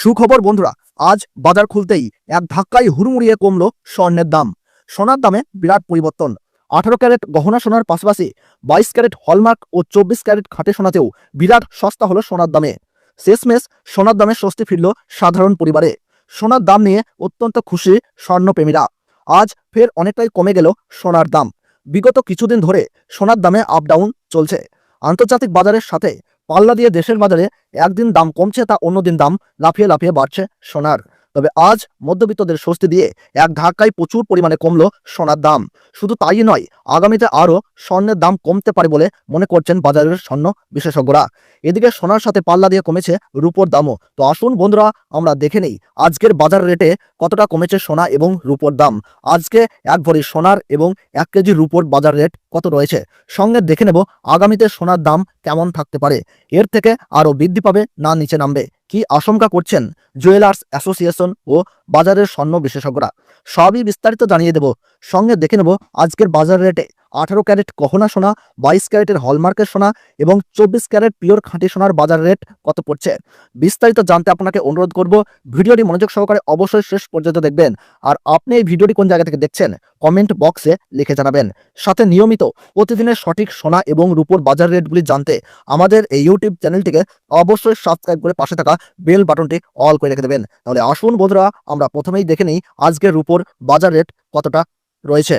সুখবর বন্ধুরা, আজ বাজার খুলতেই এক ধাক্কায় হুড়মুড়িয়ে কমলো স্বর্ণের দাম। সোনার দামে বিরাট পরিবর্তন। আঠারো ক্যারেট গহনা সোনার পাশাপাশি বাইশ ক্যারেট হলমার্ক ও চব্বিশ ক্যারেট খাঁটে সোনাতেও বিরাট সস্তা হলো সোনার দামে। শেষমেশ সোনার দামে স্বস্তি ফিরল সাধারণ পরিবারে। সোনার দাম নিয়ে অত্যন্ত খুশি স্বর্ণপ্রেমীরা। আজ ফের অনেকটাই কমে গেল সোনার দাম। বিগত কিছুদিন ধরে সোনার দামে আপ ডাউন চলছে। আন্তর্জাতিক বাজারের সাথে পাল্লা দিয়ে দেশের বাজারে একদিন দাম কমছে তা অন্যদিন দাম লাফিয়ে লাফিয়ে বাড়ছে সোনার। তবে আজ মধ্যবিত্তদের স্বস্তি দিয়ে এক ধাক্কায় প্রচুর পরিমাণে কমলো সোনার দাম। শুধু তাই নয়, আগামীতে আরও স্বর্ণের দাম কমতে পারে বলে মনে করছেন বাজারের স্বর্ণ বিশেষজ্ঞরা। এদিকে সোনার সাথে পাল্লা দিয়ে কমেছে রূপোর দামও। তো আসুন বন্ধুরা, আমরা দেখে নেই আজকের বাজার রেটে কতটা কমেছে সোনা এবং রূপোর দাম। আজকে এক ভরি সোনার এবং এক কেজি রূপোর বাজার রেট কত রয়েছে? সঙ্গে দেখে নেব আগামীতে সোনার দাম কেমন থাকতে পারে। এর থেকে আরও বৃদ্ধি পাবে না নিচে নামবে। কি আশঙ্কা করছেন? জুয়েলার্স অ্যাসোসিয়েশন ও বাজারের স্বর্ণ বিশেষজ্ঞরা। সবই বিস্তারিত জানিয়ে দেব। সঙ্গে দেখে নেব আজকের বাজার রেটে আঠারো ক্যারেট গহনা সোনা, বাইশ ক্যারেটের হলমার্কের সোনা এবং চব্বিশ ক্যারেট পিওর খাঁটি সোনার বাজার রেট কত পড়ছে? বিস্তারিত জানতে আপনাকে অনুরোধ করব, ভিডিওটি মনোযোগ সহকারে অবশ্যই শেষ পর্যন্ত দেখবেন। আর আপনি এই ভিডিওটি কোন জায়গা থেকে দেখছেন কমেন্ট বক্সে লিখে জানাবেন। সাথে নিয়মিত প্রতিদিনের সঠিক সোনা এবং রূপোর বাজার রেটগুলি জানতে আমাদের এই ইউটিউব চ্যানেলটিকে অবশ্যই সাবস্ক্রাইব করে পাশে থাকা বেল বাটনটি অল করে রেখে দেবেন। তাহলে আসুন বন্ধুরা, আমরা প্রথমেই দেখে নিই আজকের রূপোর বাজার রেট কতটা। রয়েছে।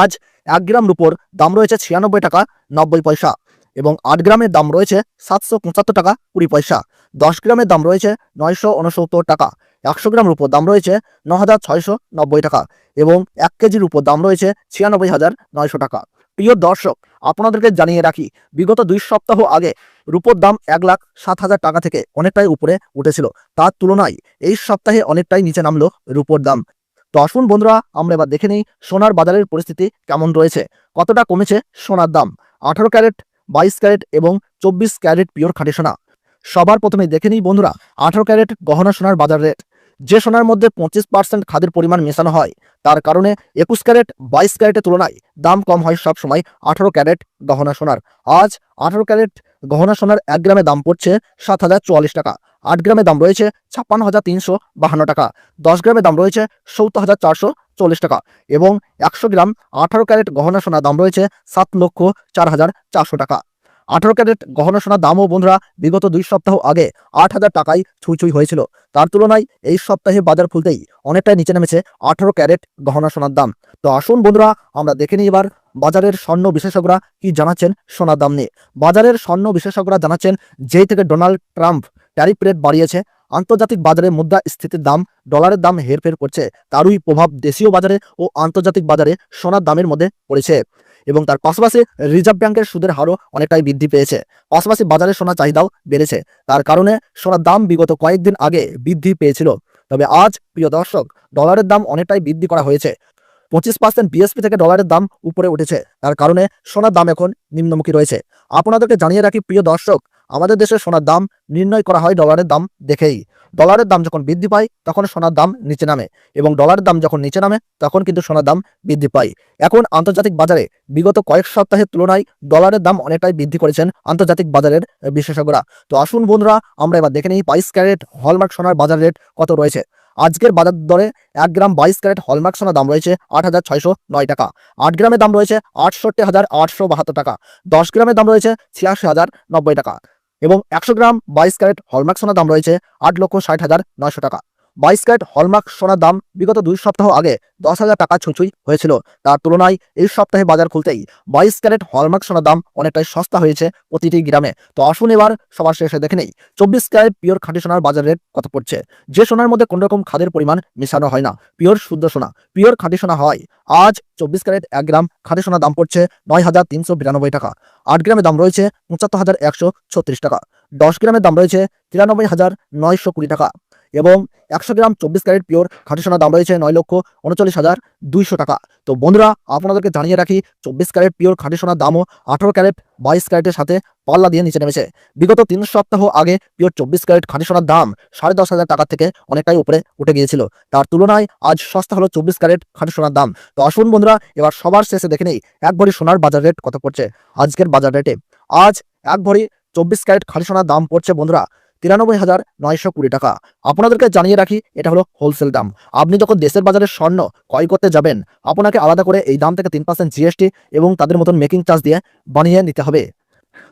আজ এক গ্রাম রুপোর দাম রয়েছে ছিয়ানব্বই টাকা নব্বই পয়সা এবং আট গ্রামের দাম রয়েছে সাতশো পঁচাত্তর টাকা কুড়ি পয়সা। দশ গ্রামের দাম রয়েছে নয়শো উনসত্তর টাকা। একশো গ্রাম রূপোর দাম রয়েছে ন হাজার ছয়শো নব্বই টাকা এবং এক কেজির উপর দাম রয়েছে ছিয়ানব্বই হাজার নয়শো টাকা। প্রিয় দর্শক, আপনাদেরকে জানিয়ে রাখি, বিগত দুই সপ্তাহ আগে রুপোর দাম এক লাখ সাত হাজার টাকা থেকে অনেকটাই উপরে উঠেছিল। তার তুলনায় এই সপ্তাহে অনেকটাই নিচে নামলো রুপোর দাম। তো আসুন বন্ধুরা, আমরা এবার দেখে নিই সোনার বাজারের পরিস্থিতি কেমন রয়েছে। কতটা কমেছে সোনার দাম? আঠারো ক্যারেট, বাইশ ক্যারেট এবং চব্বিশ ক্যারেট পিওর খাঁটি সোনা। সবার প্রথমে দেখে নিই বন্ধুরা, আঠারো ক্যারেট গহনা সোনার বাজার রেট। যে সোনার মধ্যে পঁচিশ পার্সেন্ট খাদের পরিমাণ মেশানো হয়, তার কারণে একুশ ক্যারেট, বাইশ ক্যারেটের তুলনায় দাম কম হয় সব সময় আঠারো ক্যারেট গহনা সোনার। আজ আঠারো ক্যারেট গহনা সোনার এক গ্রামে দাম পড়ছে সাত হাজার চুয়াল্লিশ টাকা। আট গ্রামে দাম রয়েছে ছাপ্পান্ন হাজার তিনশো বাহান্ন টাকা। দশ গ্রামে দাম রয়েছে সত্তর হাজার চারশো চল্লিশ টাকা এবং একশো গ্রাম আঠারো ক্যারেট গহনা সোনার দাম রয়েছে সাত লক্ষ চার হাজার চারশো টাকা। আঠারো ক্যারেট গহনা সোনার দামও বন্ধুরা বিগত দুই সপ্তাহ আগে আট হাজার টাকায় ছুঁই হয়েছিল। তার তুলনায় এই সপ্তাহে বাজার খুলতেই অনেকটাই নিচে নেমেছে আঠারো ক্যারেট গহনা সোনার দাম। তো আসুন বন্ধুরা, আমরা দেখে নিই এবার বাজারের স্বর্ণ বিশেষজ্ঞরা কি জানাচ্ছেন সোনার দাম নিয়ে। বাজারের স্বর্ণ বিশেষজ্ঞরা জানাচ্ছেন, যেই থেকে ডোনাল্ড ট্রাম্প ট্যারিফ রেট বাড়িয়েছে। আন্তর্জাতিক বাজারে মুদ্রা স্থিতির দাম, ডলারের দাম হেরফের করছে। তারই প্রভাব দেশীয় বাজারে ও আন্তর্জাতিক বাজারে সোনার দামের মধ্যে পড়েছে এবং তার পাশাপাশি রিজার্ভ ব্যাংকের সুদের হারও অনেকটাই বৃদ্ধি পেয়েছে। পাশাপাশি বাজারে সোনার চাহিদাও বেড়েছে। তার কারণে সোনার দাম বিগত কয়েকদিন আগে বৃদ্ধি পেয়েছিল। তবে আজ, প্রিয় দর্শক, ডলারের দাম অনেকটাই বৃদ্ধি করা হয়েছে। পঁচিশ পার্সেন্ট বিএসপি থেকে ডলারের দাম উপরে উঠেছে। তার কারণে সোনার দাম এখন নিম্নমুখী রয়েছে। আপনাদেরকে জানিয়ে রাখি, প্রিয় দর্শক আমাদের দেশে সোনার দাম নির্ণয় করা হয় ডলারের দাম দেখেই। ডলারের দাম যখন বৃদ্ধি পায়, তখন সোনার দাম নিচে নামে এবং ডলারের দাম যখন নিচে নামে, তখন কিন্তু সোনার দাম বৃদ্ধি পায়। এখন আন্তর্জাতিক বাজারে বিগত কয়েক সপ্তাহের তুলনায় ডলারের দাম অনেকটাই বৃদ্ধি করেছেন আন্তর্জাতিক বাজারের বিশেষজ্ঞরা। তো আসুন বন্ধুরা, আমরা এবার দেখে নিই বাইশ ক্যারেট, হলমার্ক সোনার বাজার রেট কত রয়েছে। আজকের বাজার দরে এক গ্রাম বাইশ ক্যারেট হলমার্ক সোনা দাম রয়েছে আট হাজার ছয়শো নয় টাকা। আট গ্রামের দাম রয়েছে আটষট্টি হাজার আটশো বাহাত্তর টাকা। দশ গ্রামের দাম রয়েছে ছিয়াশি হাজার নব্বই টাকা। এবং একশো গ্রাম বাইশ ক্যারেট হলমার্ক সোনার দাম রয়েছে আট লক্ষ ষাট হাজার নয়শো টাকা। বাইশ ক্যারেট হলমার্ক সোনার দাম বিগত দুই সপ্তাহ আগে দশ হাজার টাকা ছুঁচুই হয়েছিল। তার তুলনায় এই সপ্তাহে বাজার খুলতেই বাইশ ক্যারেট হলমার্ক সোনার দাম অনেকটাই সস্তা হয়েছে প্রতিটি গ্রামে। তো আসুন এবার সবার শেষে দেখে নেই, চব্বিশ ক্যারেট পিওর খাঁটি সোনার বাজার রেট কত পড়ছে? যে সোনার মধ্যে কোনো রকম খাদের পরিমাণ মেশানো হয় না, পিওর শুদ্ধ সোনা, পিওর খাঁটি সোনা হয়। আজ চব্বিশ ক্যারেট এক গ্রাম খাঁটি সোনার দাম পড়ছে নয় হাজার তিনশো বিরানব্বই টাকা। আট গ্রামের দাম রয়েছে পঁচাত্তর হাজার একশো ছত্রিশ টাকা। দশ গ্রামের দাম রয়েছে তিরানব্বই হাজার নয়শো কুড়ি টাকা। এবং একশো গ্রাম চব্বিশ ক্যারেট পিওর খাঁটি সোনার দাম রয়েছে নয় লক্ষ উনচল্লিশ হাজার দুইশো টাকা। তো বন্ধুরা, আপনাদেরকে জানিয়ে রাখি, চব্বিশ ক্যারেট পিওর খাঁটি সোনার দামও আঠারো ক্যারেট বাইশ ক্যারেটের সাথে পাল্লা দিয়ে নিচে নেমেছে। বিগত তিন সপ্তাহ আগে পিওর চব্বিশ ক্যারেট খাঁটি সোনার দাম সাড়ে দশ হাজার টাকা থেকে অনেকটাই উপরে উঠে গিয়েছিল। তার তুলনায় আজ সস্তা হলো চব্বিশ ক্যারেট খাঁটি সোনার দাম। তো আসুন বন্ধুরা, এবার সবার শেষে দেখে নেই, এক ভরি সোনার বাজার রেট কত পড়ছে? আজকের বাজার রেটে আজ এক ভরি চব্বিশ ক্যারেট খাঁটি সোনার দাম পড়ছে বন্ধুরা তিরানব্বই হাজার নয়শো কুড়ি টাকা। আপনাদেরকে জানিয়ে রাখি, এটা হলো হোলসেল দাম। আপনি যখন দেশের বাজারে স্বর্ণ ক্রয় করতে যাবেন, আপনাকে আলাদা করে এই দাম থেকে তিন পার্সেন্ট জিএসটি এবং তাদের মতন মেকিং চার্জ দিয়ে বানিয়ে নিতে হবে।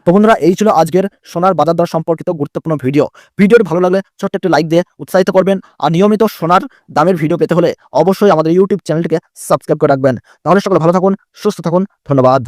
তো বন্ধুরা, এই ছিল আজকের সোনার বাজার দর সম্পর্কিত গুরুত্বপূর্ণ ভিডিও। ভিডিওটি ভালো লাগলে ছোট্ট একটি লাইক দিয়ে উৎসাহিত করবেন আর নিয়মিত সোনার দামের ভিডিও পেতে হলে অবশ্যই আমাদের ইউটিউব চ্যানেলটিকে সাবস্ক্রাইব করে রাখবেন। তাহলে সকলে ভালো থাকুন, সুস্থ থাকুন, ধন্যবাদ।